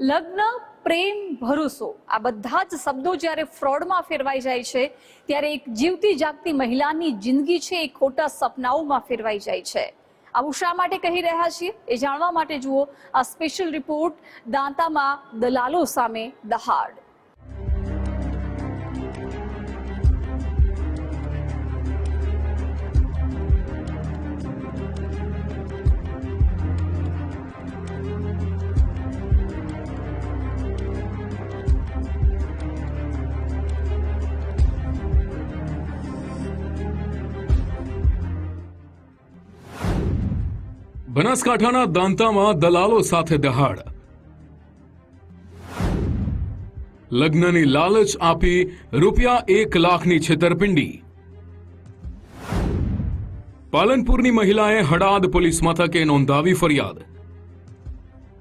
લગ્ન, પ્રેમ, ભરોસો આ બધા જ શબ્દો જ્યારે ફ્રોડમાં ફેરવાઈ જાય છે, ત્યારે એક જીવતી જાગતી મહિલાની જિંદગી છે એ ખોટા સપનાઓમાં ફેરવાઈ જાય છે. આવું શા માટે કહી રહ્યા છીએ? એ જાણવા માટે જુઓ, આ સ્પેશિયલ રિપોર્ટ દાંતામાં દલાલો સામે દહાડ. બનાસકાંઠાના દાંતામાં દલાલો સાથે દહાડ. લગ્નની લાલચ આપી રૂપિયા એક લાખની છેતરપિંડી. પાલનપુરની મહિલાએ હડાદ પોલીસ મથકે નોંધાવી ફરિયાદ.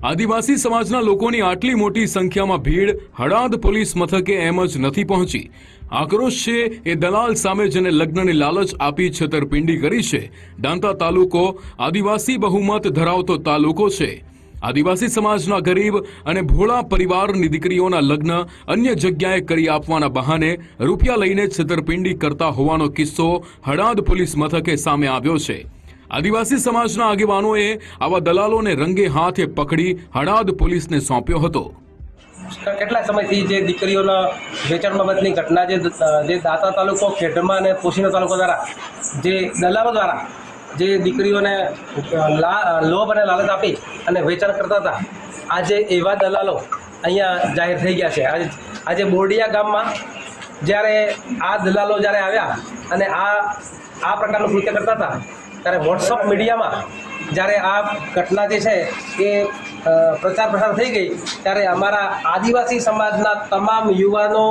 આદિવાસી સમાજના લોકોની આટલી મોટી સંખ્યામાં ભીડ હડાદ પોલીસ મથકે એમ જ નથી પહોંચી. આક્રોશ છે એ દલાલ સામે જેને લગ્નની લાલચ આપી છેતરપિંડી કરી છે. દાંતા તાલુકો આદિવાસી બહુમત ધરાવતો તાલુકો છે. આદિવાસી સમાજના ગરીબ અને ભોળા પરિવારની દીકરીઓના લગ્ન અન્ય જગ્યાએ કરી આપવાના બહાને રૂપિયા લઈને છેતરપિંડી કરતા હોવાનો કિસ્સો હડાદ પોલીસ મથકે સામે આવ્યો છે. આદિવાસી સમાજના આગેવાનોએ આવા દલાલોને રંગે હાથે પકડી હડાદ પોલીસને સોંપ્યો હતો. કેટલા સમયથી જે દીકરીઓના વેચાણ બાબતની ઘટના જે દાતા તાલુકો ખેડમાં અને પોશીના તાલુકો દ્વારા, જે દલાલો દ્વારા જે દીકરીઓને લોભ અને લાલચ આપી અને વેચાણ કરતા હતા, આજે એવા દલાલો અહીંયા જાહેર થઈ ગયા છે. આજે આજે બોરડિયા ગામમાં જ્યારે આ દલાલો જ્યારે આવ્યા અને આ આ પ્રકારનું કૃત્ય કરતા હતા ત્યારે વોટ્સઅપ મીડિયામાં જ્યારે આ ઘટના જે છે એ પ્રચાર પ્રસાર થઈ ગઈ, ત્યારે અમારા આદિવાસી સમાજના તમામ યુવાનો,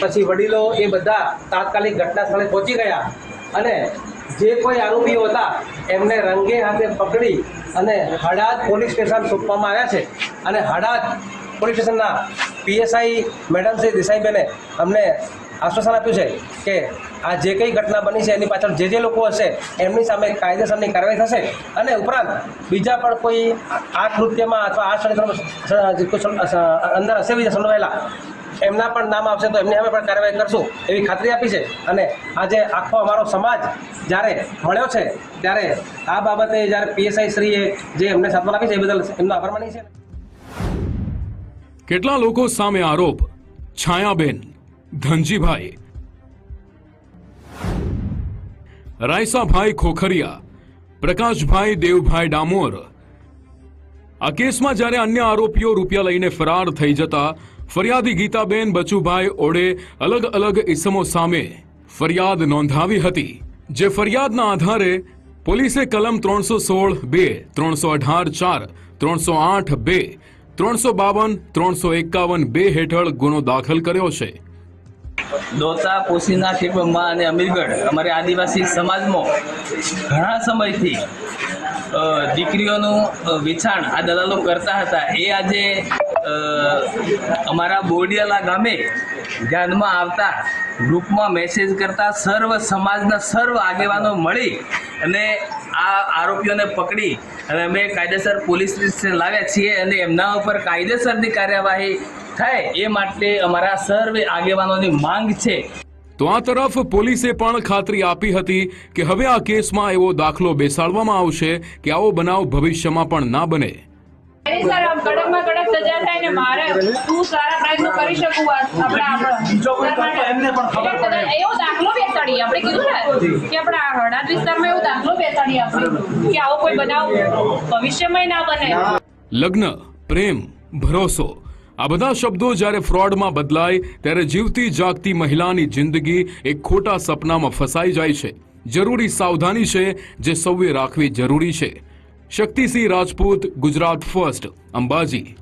પછી વડીલો એ બધા તાત્કાલિક ઘટના સ્થળે પહોંચી ગયા અને જે કોઈ આરોપીઓ હતા, એમને રંગે હાથે પકડી અને હડાદ પોલીસ સ્ટેશન સોંપવામાં આવ્યા છે. અને હડાદ પોલીસ સ્ટેશનના પીએસઆઈ મેડમ શ્રી દેસાઈબેને અમને આશ્વાસન આપ્યું છે કે આ જે કંઈ ઘટના બની છે, એની પાછળ જે જે લોકો હશે, એમની સામે કાયદેસરની કાર્યવાહી થશે. અને ઉપરાંત, બીજા પણ કોઈ આ કૃત્યમાં અથવા આ ષડયંત્રમાં અંદર હશે બીજા સંડોવાયેલા, એમના પણ નામ આવશે તો એમની સામે પણ કાર્યવાહી કરશું એવી ખાતરી આપી છે. અને આજે આખો અમારો સમાજ જ્યારે મળ્યો છે, ત્યારે આ બાબતે જ્યારે પીએસઆઈ શ્રીએ જે એમને સાંત્વના આપી છે, એ બદલ એમનો આભાર માની છે કેટલા લોકો સામે આરોપ? છાયાબેન, ધનજીભાઈ રાયસાભાઈ ખોખરિયા, પ્રકાશભાઈ દેવભાઈ ડામોર. આ કેસમાં જ્યારે અન્ય આરોપીઓ રૂપિયા લઈને ફરાર થઈ જતા, ફરિયાદી ગીતાબેન બચુભાઈ ઓડે અલગ અલગ ઇસમો સામે ફરિયાદ નોંધાવી હતી, જે ફરિયાદના આધારે પોલીસે કલમ ત્રણસો સોળ બે, ત્રણસો અઢાર ચાર, ત્રણસો આઠ બે, ત્રણસો બાવન, ત્રણસો એકાવન બે હેઠળ ગુનો દાખલ કર્યો છે. દોતા પોસીના ખેપમાં અને અમીરગઢ, અમારે આદિવાસી સમાજમાં ઘણા સમયથી દીકરીઓનું વેચાણ આ દલાલો કરતા હતા. એ આજે અમારા બોડિયાલા ગામે ધ્યાનમાં આવતા ગ્રુપમાં મેસેજ કરતા સર્વ સમાજના સર્વ આગેવાનો મળી અને આ આરોપીઓને પકડી. અને અમે કાયદેસર પોલીસ સ્ટેશન લાવ્યા છીએ અને એમના ઉપર કાયદેસરની કાર્યવાહી થાય એ માટે અમારા સર્વે આગેવાનોની માંગ છે. તો આ તરફ પોલીસે પણ ખાતરી આપી હતી કે હવે આ કેસમાં એવો દાખલો બેસાડવામાં આવશે કે આવો બનાવ ભવિષ્યમાં પણ ના બને. આપણે કીધું ને કે આપણા હળાદ વિસ્તારમાં એવો દાખલો બેસાડીએ આપણે કે આવો કોઈ બનાવ ભવિષ્યમાં ના બને. લગ્ન પ્રેમ ભરોસો આ બધા શબ્દો જ્યારે ફ્રોડમાં બદલાય ત્યારે જીવતી જાગતી મહિલાની જિંદગી એક ખોટા સપનામાં ફસાઈ જાય છે. જરૂરી સાવધાની છે જે સૌએ રાખવી જરૂરી છે. શક્તિસિંહ રાજપૂત ગુજરાત ફર્સ્ટ અંબાજી.